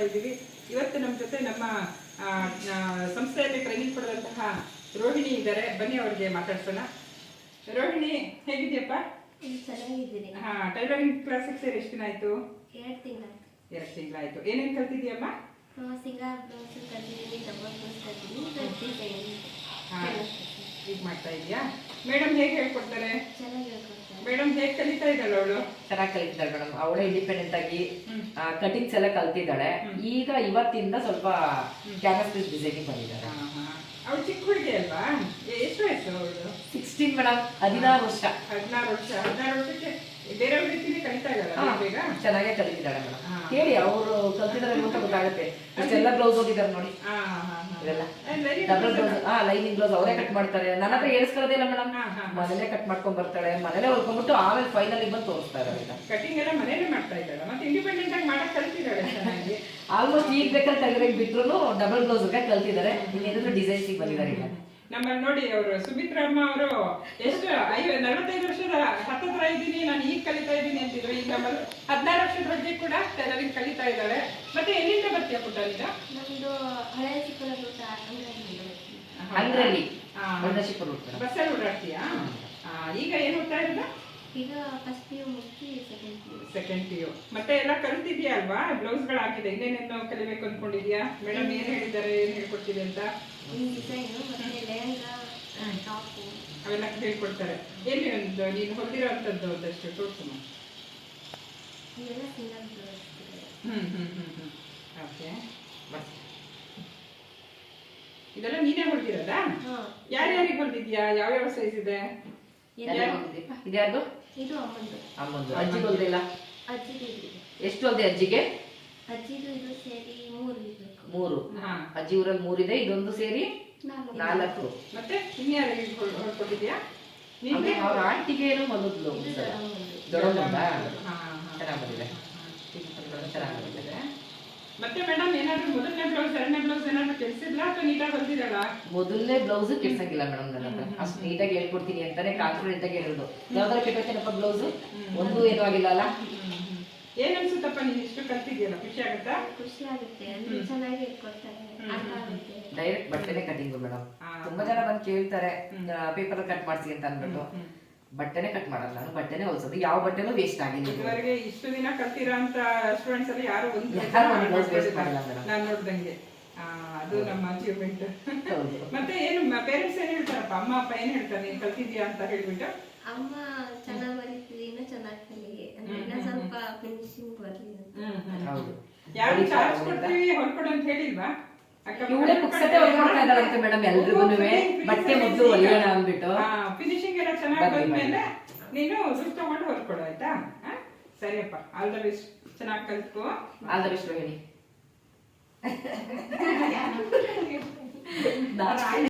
ಮಾಡ್ತಾ ಇದ್ದೀವಿ. ಇವತ್ತು ನಮ್ಮ ಜೊತೆ ನಮ್ಮ ಸಂಸ್ಥೆಯಲ್ಲಿ ಟ್ರೈನಿಂಗ್ ಪಡೆದಂತಹ ರೋಹಿಣಿ ಇದ್ದಾರೆ. ಬನ್ನಿ ಅವ್ರಿಗೆ ಮಾತಾಡ್ಸೋಣ. ರೋಹಿಣಿ ಹೇಗಿದ್ಯಪ್ಪ ಚೆನ್ನಾಗಿದ್ದೀನಿ. ಹಾ ಟೈಲರಿಂಗ್ ಕ್ಲಾಸಿಗೆ ಸೇರಿ ಎಷ್ಟು ದಿನ ಆಯ್ತು? ಎರಡು ತಿಂಗಳಾಯ್ತು ಎರಡು ತಿಂಗಳಾಯ್ತು ಏನೇನು ಕಲ್ತಿದ್ಯಮ್ಮ ಸಿಂಗಾರ್ ಬ್ಲೌಸ್ ಕಲ್ತಿದ್ದೀನಿ ಡಬಲ್ ಬ್ಲೌಸ್ ಕಲ್ತಿದ್ದೀನಿ ಹಾ ಈಗ ಮಾಡ್ತಾ ಇದೀಯಾ? ಮೇಡಮ್ ಹೇಗೆ ಹೇಳ್ಕೊಡ್ತಾರೆ? ಮೇಡಮ್ ಹೇಗೆ ಕಲಿತಾ ಇದ್ದಾಳೆ ಅವಳು? ಚೆನ್ನಾಗಿ ಕಲಿತಿದ್ದಾಳೆ ಮೇಡಮ್. ಅವಳೇ ಇಂಡಿಪೆಂಡೆಂಟ್ ಆಗಿ. ಕಟಿಂಗ್ಸ್ ಎಲ್ಲ ಕಲ್ತಿದ್ದಾಳೆ. ಈಗ ಇವತ್ತಿಂದ ಸ್ವಲ್ಪ ಕ್ಯಾನ್ವಸ್ ಪೀಸ್ ಡಿಸೈನಿಂಗ್ ಬಂದಿದ್ದಾರೆ. ಅವಳು ಚಿಕ್ಕ ಹುಡುಗಿ ಅಲ್ವಾ? ಎಷ್ಟು ವಯಸ್ಸು ಅವಳು? Sixteen madam. ಹದಿನಾರು ವರ್ಷ. ಹದಿನಾರು ವರ್ಷ. ಹದಿನಾರು ವರ್ಷಕ್ಕೆ ಬೇರೆ ರೀತಿನೇ ಕಲಿತಾ ಇದ್ದಾಳೆ ಬೇಗ ಚೆನ್ನಾಗೇ ಕಲಿತಿದ್ದಾಳೆ ಮೇಡಮ್. ಕೇಳಿ ಹೇಳಿ ಅವರು ಕಲ್ತಿದ್ದಾರೆ ಅಂತ ಗೊತ್ತಾಗುತ್ತೆ. ಅಷ್ಟೆಲ್ಲ ಬ್ಲೌಸ್ ಹೋಗಿದ್ದಾರೆ ನೋಡಿ. ಹಾ, ಹಾ, ಹಾ. ಇವೆಲ್ಲ And very ಡಬಲ್ ಬ್ಲೌಸ್ ಆ ಲೈನಿಂಗ್ ಬ್ಲೌಸ್ ಅವರೇ ಕಟ್ ಮಾಡ್ತಾರೆ. ನನ್ನ ಹತ್ರ ಹೇಳ್ಸ್ಕೊಳ್ಳೋದಿಲ್ಲ ಮೇಡಮ್. ಹಾ, ಹಾ. ಮನೇಲೆ ಕಟ್ ಮಾಡ್ಕೊಂಡ್ ಬರ್ತಾಳೆ. ಮನೇಲೆ ಹೊಲ್ಕೊಂಡ್ಬಿಟ್ಟು ಆಮೇಲೆ ಫೈನಲ್ ಬಂದು ತೋರಿಸ್ತಾ ಇದ್ದಾರೆ ಕಟಿಂಗ್ ಎಲ್ಲ ಮನೇಲೆ ಮಾಡ್ತಾ ಇದ್ದಾಳೆ. ಮತ್ತೆ ಇಂಡಿಪೆಂಡೆಂಟ್ ಆಗಿ ಮಾಡಕ್ ಕಲ್ತಿದ್ದಾಳೆ ಆಲ್ಮೋಸ್ಟ್ ಈಗ ಬೇಕಾದ್ರೆ ಟೈಲರಿಂಗ್ ಬಿಟ್ರು ಡಬಲ್ ಬ್ಲೌಸ್ ಕಲ್ತಿದ್ದಾರೆ. ಇನ್ನೇನಾದ್ರೂ ಡಿಸೈನ್ಸ್ ಬಂದಿದ್ದಾರೆ ಈಗ. ನಮ್ಮಲ್ಲಿ ನೋಡಿ ಅವರು ಸುಮಿತ್ರಮ್ಮ ಅವರು ಎಷ್ಟು ಐವ ನಲವತ್ತೈದು ವರ್ಷದ ಹತ್ತತ್ರ ಇದ್ದೀನಿ ನಾನು ಈಗ ಕಲಿತಾ ಇದ್ದೀನಿ ಅಂತಿದ್ರು. ಈಗ ನಮ್ಮಲ್ಲಿ ಹದಿನಾರು ವರ್ಷದ ಬಗ್ಗೆ ಕೂಡ ಟೈಲರಿಂಗ್ ಕಲಿತಾ ಇದ್ದಾಳೆ ಮತ್ತೆ ಎಲ್ಲಿಂದ ಬರ್ತೀಯ ಪುಟ್ಟ ಈಗ? ನಮ್ದು ಅಂದ್ರಲ್ಲಿ ಬಸ್ಸಲ್ಲಿ ಓಡಾಡ್ತೀಯಾ? ಈಗ ಏನು ಓದ್ತಾ ಇರೋದು? ಈಗ ಫಸ್ಟ್ ಪಿ ಯು ಮುಗಿಸಿ second P U second P U ಮತ್ತೆ ಎಲ್ಲ ಕಲ್ತಿದ್ಯಾ ಅಲ್ವಾ? ಬ್ಲೌಸ್ಗಳು ಹಾಕಿದೆ. ಇನ್ನೇನೇನು ಕಲಿಬೇಕು ಅನ್ಕೊಂಡಿದ್ಯಾ? ಮೇಡಮ್ ಏನು ಹೇಳಿದ್ದಾರೆ ಏನು ಹೇಳ್ಕೊಡ್ತೀವಿ ಅಂತ? ಡಿಸೈನು ಮತ್ತೆ ಲೆಹಂಗಾ ಟಾಪು ಅವೆಲ್ಲ ಹೇಳ್ಕೊಡ್ತಾರೆ. ಏನು ಒಂದು ನೀನು ಹೊಂದಿರೋ ಅಂಥದ್ದು ಒಂದಷ್ಟು ತೋರ್ಸು ಇವೆಲ್ಲ ಸಿಂಗಲ್ ಬ್ಲೌಸ್ ಹ್ಮ್ ಹ್ಮ್ ಹ್ಮ್ ಹ್ಮ್. ಓಕೆ ಇದೆಲ್ಲ ನೀನೇ ಹೊಲ್ದಿರೋದಾ ಯಾರ್ಯಾರಿಗೆ ಹೊಲ್ದಿದ್ಯಾ ಯಾವ್ಯಾವ ಸೈಜ್ ಇದೆ? ಇದ್ಯಾರ್ದು ಇದು ಅಮ್ಮಂದು. ಅಮ್ಮಂದು. ಅಜ್ಜಿ ಹೊಲ್ದಿಲ್ಲ? ಅಜ್ಜಿಗೆ ಎಷ್ಟು ಹೊಲ್ದೆ ಅಜ್ಜಿಗೆ? ಅಜ್ಜಿದು ಇದು ಸೇರಿ ಮೂರು ಮೂರು. ಹಾ. ಅಜ್ಜಿ ಊರಲ್ಲಿ ಮೂರಿದೆ ಇದೊಂದು ಸೇರಿ ನಾಲ್ಕು. ನಾಲ್ಕು. ಮತ್ತೆ ಇನ್ಯಾರಿಗೆ ಹೊಲ್- ಹೊಲ್ಕೊಟ್ಟಿದ್ಯಾ ಅಂದ್ರೆ ಅವ್ರ ಆಂಟಿಗೆ ಏನೋ ಹೊಲದ್ಲು ದೊಡ್ಡಮ್ಮ. ಚೆನ್ನಾಗ್ ಬಂದಿದೆ. ಚೆನ್ನಾಗ್ ಬಂದಿದೆ. ಮತ್ತೆ ಮೇಡಮ್ ಏನಾದ್ರು ಮೊದಲನೇ ಬ್ಲೌಸ್ ಎರಡನೇ ಬ್ಲೌಸ್ ಏನಾದ್ರು ಕೆಲ್ಸಿದ್ಲಾ ಅಥವಾ ನೀಟಾಗಿ ಹೊಲ್ದಿರಲ್ಲ ಮೊದಲನೇ ಬ್ಲೌಸ್ ಕೆಡ್ಸಂಗಿಲ್ಲ ಮೇಡಮ್ ನನ್ನ ಹತ್ರ. ಅಷ್ಟು ನೀಟಾಗಿ ಹೇಳ್ಕೊಡ್ತೀನಿ ಅಂತಾನೆ ಕಾನ್ಫಿಡೆಂಟ್ ಆಗಿ ಹೇಳೋದು. ಯಾವ್ದಾರ ಕೆಟ್ಟೋತೇನಪ್ಪ ಬ್ಲೌಸ್ ಒಂದು ಏನೂ ಆಗಿಲ್ಲ ಅಲ್ಲ? ಏನ್ ಅನ್ಸುತ್ತಪ್ಪ ನೀನ್ ಇಷ್ಟು ಕಲ್ತಿದ್ಯಲ್ಲ ಖುಷಿ ಆಗುತ್ತಾ? ಖುಷಿ ಆಗುತ್ತೆ. ಅಂದ್ರೆ ಚೆನ್ನಾಗಿ ಹೇಳ್ಕೊಡ್ತಾರೆ. ಅರ್ಥ ಆಗುತ್ತೆ. ಡೈರೆಕ್ಟ್ ಬಟ್ಟೆನೆ ಕಟಿಂಗ್ ಮೇಡಮ್. ತುಂಬಾ ಜನ ಬಂದು ಕೇಳ್ತಾರೆ ಪೇಪರ್ ಕಟ್ ಮಾಡ್ಸಿ ಅಂತ ಅಂದ್ಬಿಟ್ಟು. ಹ್ಮ್. ಬಟ್ಟೆನೆ ಕಟ್ ಮಾಡಲ್ಲ. ನಾನು ಬಟ್ಟೆನೆ ಹೊಲ್ಸೋದು. ಯಾವ ಬಟ್ಟೆನೂ ವೇಸ್ಟ್ ಆಗಿಲ್ಲ ಇದುವರೆಗೆ. ಇಷ್ಟು ದಿನ ಕಲ್ತಿರೋ ಅಂತ ಸ್ಟೂಡೆಂಟ್ಸ್ ಅಲ್ಲಿ ಯಾರು ಒಂದು ನಾನು ನೋಡ್ದಂಗೆ. ಅದು ನಮ್ಮ ಅಚೀವ್ಮೆಂಟ್ ಮತ್ತೆ ಏನು ಪೇರೆಂಟ್ಸ್ ಏನ್ ಹೇಳ್ತಾರಪ್ಪ? ಅಮ್ಮ ಅಪ್ಪ ಏನ್ ಹೇಳ್ತಾರೆ? ನೀನ್ ಕಲ್ತಿದ್ಯಾ ಅಂತ ಹೇಳ್ಬಿಟ್ಟು? ಅಮ್ಮ ಚೆನ್ನಾಗಿ ಬರೀತಿದೆ ಇನ್ನೂ ಚೆನ್ನಾಗಿ ಕಲಿಗೆ ಅಂದ್ರೆ ಇನ್ನೂ ಸ್ವಲ್ಪ ಫಿನಿಶಿಂಗ್ ಬರಲಿ ಅಂತ. ಹೌದು. ಯಾರು ಚಾರ್ಜ್ ಕೊಡ್ತೀವಿ? ಹೊಲ್ಕೊಡು ಅಂತ ಹೇಳಿಲ್ವಾ? ಅಕ್ಕ ಇವಳೇ ಪುಕ್ಸತೆ ಹೊಲ್ಕೊಡ್ತಾ ಇದ್ದಾಳಂತೆ ಮೇಡಮ್ ಎಲ್ರಿಗೂನು ಬಟ್ಟೆ ಮೊದಲು ಹೊಲಿಯೋಣ ಅಂದ್ಬಿಟ್ಟು. ಫಿನಿಶಿಂಗ್ ಎಲ್ಲ ಚೆನ್ನಾಗಿ ಬಂದ್ಮೇಲೆ ನೀನು ದುಡ್ಡು ತಗೊಂಡು ಹೊಲ್ಕೊಡು ಆಯ್ತಾ? ಸರಿಯಪ್ಪ. ಆಲ್ ದ ಬೆಸ್ಟ್ ಚೆನ್ನಾಗಿ ಕಲ್ತ್ಕೋ. All the best Rohini. đã.